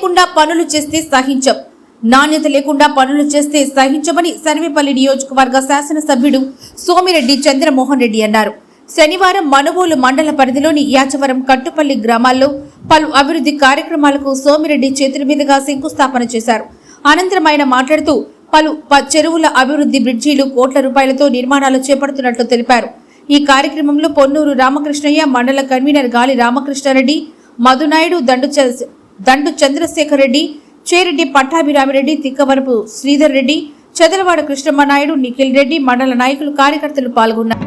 లేకుండా పనులు చేస్తే సహించం. నాణ్యత లేకుండా పనులు చేస్తే సహించమని సర్వేపల్లి నియోజకవర్గ శాసనసభ్యుడు సోమిరెడ్డి చంద్రమోహన్ రెడ్డి అన్నారు. శనివారం మనుబోలు మండల పరిధిలోని యాచవరం కట్టుపల్లి గ్రామాల్లో పలు అభివృద్ధి కార్యక్రమాలకు సోమిరెడ్డి చేతుల మీదుగా శంకుస్థాపన చేశారు. అనంతరం ఆయన మాట్లాడుతూ పలు ప- చెరువుల అభివృద్ధి బ్రిడ్జీలు కోట్ల రూపాయలతో నిర్మాణాలు చేపడుతున్నట్లు తెలిపారు. ఈ కార్యక్రమంలో పొన్నూరు రామకృష్ణయ్య మండల కన్వీనర్ గాలి రామకృష్ణారెడ్డి మధునాయుడు దండు దండు చంద్రశేఖర్ రెడ్డి చేరెడ్డి పట్టాభిరామిరెడ్డి తిక్కవరపు శ్రీధర్ రెడ్డి చదలవాడ కృష్ణమ్మ నాయుడు నిఖిల్ రెడ్డి మండల నాయకులు కార్యకర్తలు పాల్గొన్నారు.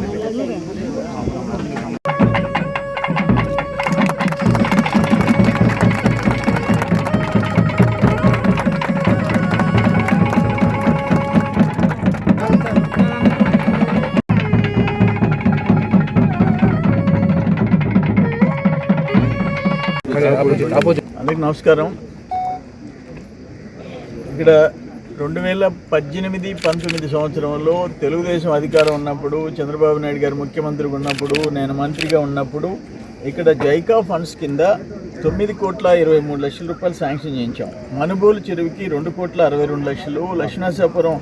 అందరికి నమస్కారం. ఇక్కడ రెండు వేల పద్దెనిమిది పంతొమ్మిది సంవత్సరంలో తెలుగుదేశం అధికారం ఉన్నప్పుడు చంద్రబాబు నాయుడు గారు ముఖ్యమంత్రిగా ఉన్నప్పుడు నేను మంత్రిగా ఉన్నప్పుడు ఇక్కడ జైకా ఫండ్స్ కింద తొమ్మిది కోట్ల ఇరవై మూడు లక్షల రూపాయలు శాంక్షన్ చేయించాం. మనుబోలు చెరువుకి రెండు కోట్ల అరవై రెండు లక్షలు లక్ష్మణాసాపురం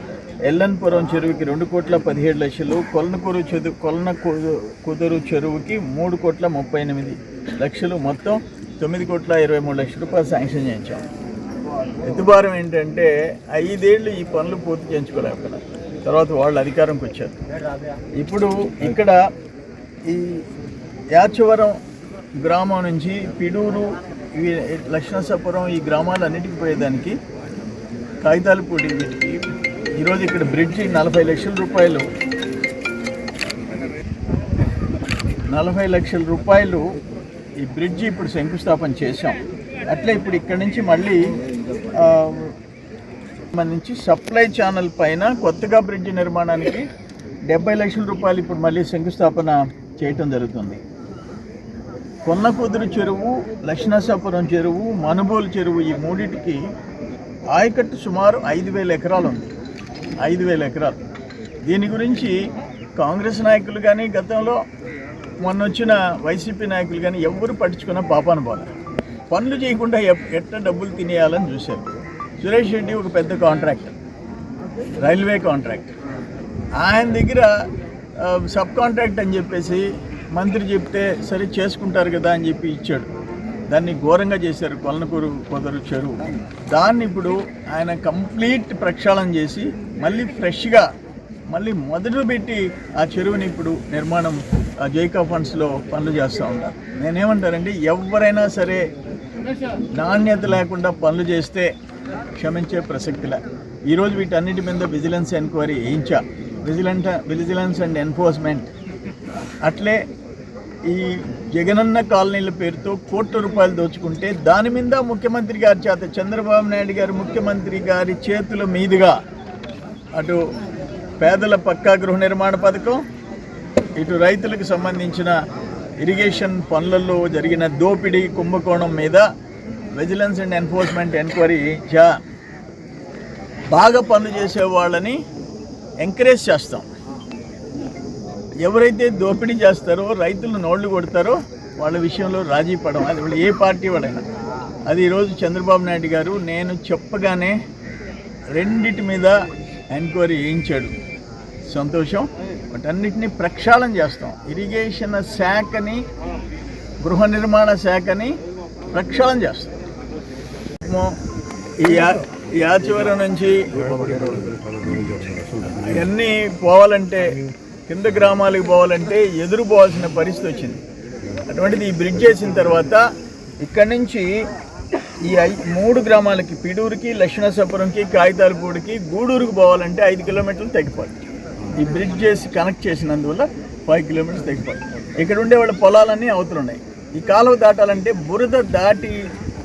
ఎల్లన్పురం చెరువుకి రెండు కోట్ల పదిహేడు లక్షలు కొలనకూరు చెరువు కొలన కుదురు చెరువుకి మూడు కోట్ల ముప్పై ఎనిమిది లక్షలు. మొత్తం తొమ్మిది కోట్ల ఇరవై మూడు లక్షల రూపాయలు శాంక్షన్ చేయించాం. ఎత్తుభారం ఏంటంటే ఐదేళ్ళు ఈ పనులు పూర్తి చేయించుకోలేకపోయినా. తర్వాత వాళ్ళు అధికారంకి వచ్చారు. ఇప్పుడు ఇక్కడ ఈ యాచవరం గ్రామం నుంచి పిడూరు ఇవి లక్ష్మణసాపురం ఈ గ్రామాలన్నిటికి పోయేదానికి కాగితాలు పొడి వీటికి ఈరోజు ఇక్కడ బ్రిడ్జి నలభై లక్షల రూపాయలు. నలభై లక్షల రూపాయలు ఈ బ్రిడ్జి ఇప్పుడు శంకుస్థాపన చేశాం. అట్లే ఇప్పుడు ఇక్కడ నుంచి మళ్ళీ మన సంబంధించి సప్లై ఛానల్ పైన కొత్తగా బ్రిడ్జ్ నిర్మాణానికి డెబ్బై లక్షల రూపాయలు ఇప్పుడు మళ్ళీ శంకుస్థాపన చేయటం జరుగుతుంది. కొన్నకుదురు చెరువు లక్ష్మణాసాపురం చెరువు మనుబోలు చెరువు ఈ మూడింటికి ఆయకట్టు సుమారు ఐదు వేల ఎకరాలు ఉంది. ఐదు వేల ఎకరాలు. దీని గురించి కాంగ్రెస్ నాయకులు కానీ గతంలో మొన్న వచ్చిన వైసీపీ నాయకులు కానీ ఎవ్వరు పట్టించుకున్న పాపాను పోలే పనులు చేయకుండా ఎట్ట డబ్బులు తినేయాలని చూశారు. సురేష్ రెడ్డి ఒక పెద్ద కాంట్రాక్టర్. రైల్వే కాంట్రాక్ట్ ఆయన దగ్గర సబ్ కాంట్రాక్ట్ అని చెప్పేసి మంత్రి చెప్తే సరే చేసుకుంటారు కదా అని చెప్పి ఇచ్చాడు. దాన్ని ఘోరంగా చేశారు కొలనకూరు కొదరు చెరువు. దాన్ని ఇప్పుడు ఆయన కంప్లీట్ ప్రక్షాళన చేసి మళ్ళీ ఫ్రెష్గా మళ్ళీ మొదలు పెట్టి ఆ చెరువుని ఇప్పుడు నిర్మాణం ఆ జైకా ఫండ్స్లో పనులు చేస్తూ ఉంటారు. నేనేమంటారండి ఎవరైనా సరే నాణ్యత లేకుండా పనులు చేస్తే క్షమించే ప్రసక్తిలే. ఈరోజు వీటన్నిటి మీద విజిలెన్స్ ఎంక్వైరీ వేయించా విజిలెంట్ విజిలెన్స్ అండ్ ఎన్ఫోర్స్మెంట్. అట్లే ఈ జగనన్న కాలనీల పేరుతో కోట్ల రూపాయలు దోచుకుంటే దాని మీద ముఖ్యమంత్రి గారి చేత చంద్రబాబు నాయుడు గారు ముఖ్యమంత్రి గారి చేతుల మీదుగా అటు పేదల పక్కా గృహ నిర్మాణ పథకం ఇటు రైతులకు సంబంధించిన ఇరిగేషన్ పనులలో జరిగిన దోపిడీ కుంభకోణం మీద విజిలెన్స్ అండ్ ఎన్ఫోర్స్మెంట్ ఎంక్వైరీ చా బాగా పనులు చేసే వాళ్ళని ఎంకరేజ్ చేస్తాం. ఎవరైతే దోపిడీ చేస్తారో రైతులు నోళ్ళు కొడతారో వాళ్ళ విషయంలో రాజీ పడం అది వాళ్ళు ఏ పార్టీ వాళ్ళైనా. అది ఈరోజు చంద్రబాబు నాయుడు గారు నేను చెప్పగానే రెండిటి మీద ఎంక్వైరీ వేయించాడు సంతోషం. వాటన్నిటిని ప్రక్షాళన చేస్తాం. ఇరిగేషన్ శాఖని గృహ నిర్మాణ శాఖని ప్రక్షాళన చేస్తాం. ఈ యా- ఈ నుంచి అవన్నీ పోవాలంటే కింద గ్రామాలకు పోవాలంటే ఎదురు పోవాల్సిన పరిస్థితి వచ్చింది. అటువంటిది ఈ బ్రిడ్జ్ చేసిన తర్వాత ఇక్కడి నుంచి ఈ మూడు గ్రామాలకి పిడూరుకి లక్ష్మణసపురంకి కాగితాలపూడికి గూడూరుకి పోవాలంటే ఐదు కిలోమీటర్లు తగ్గిపోతుంది ఈ బ్రిడ్జ్ చేసి కనెక్ట్ చేసినందువల్ల ఫైవ్ కిలోమీటర్స్ తగ్గిపోయి. ఇక్కడ ఉండే వాళ్ళ పొలాలన్నీ అవతలు ఉన్నాయి. ఈ కాలువ దాటాలంటే బురద దాటి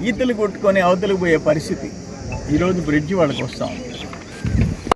ఈతలు కొట్టుకొని అవతలకు పోయే పరిస్థితి. ఈరోజు బ్రిడ్జ్ వాళ్ళకి వస్తాం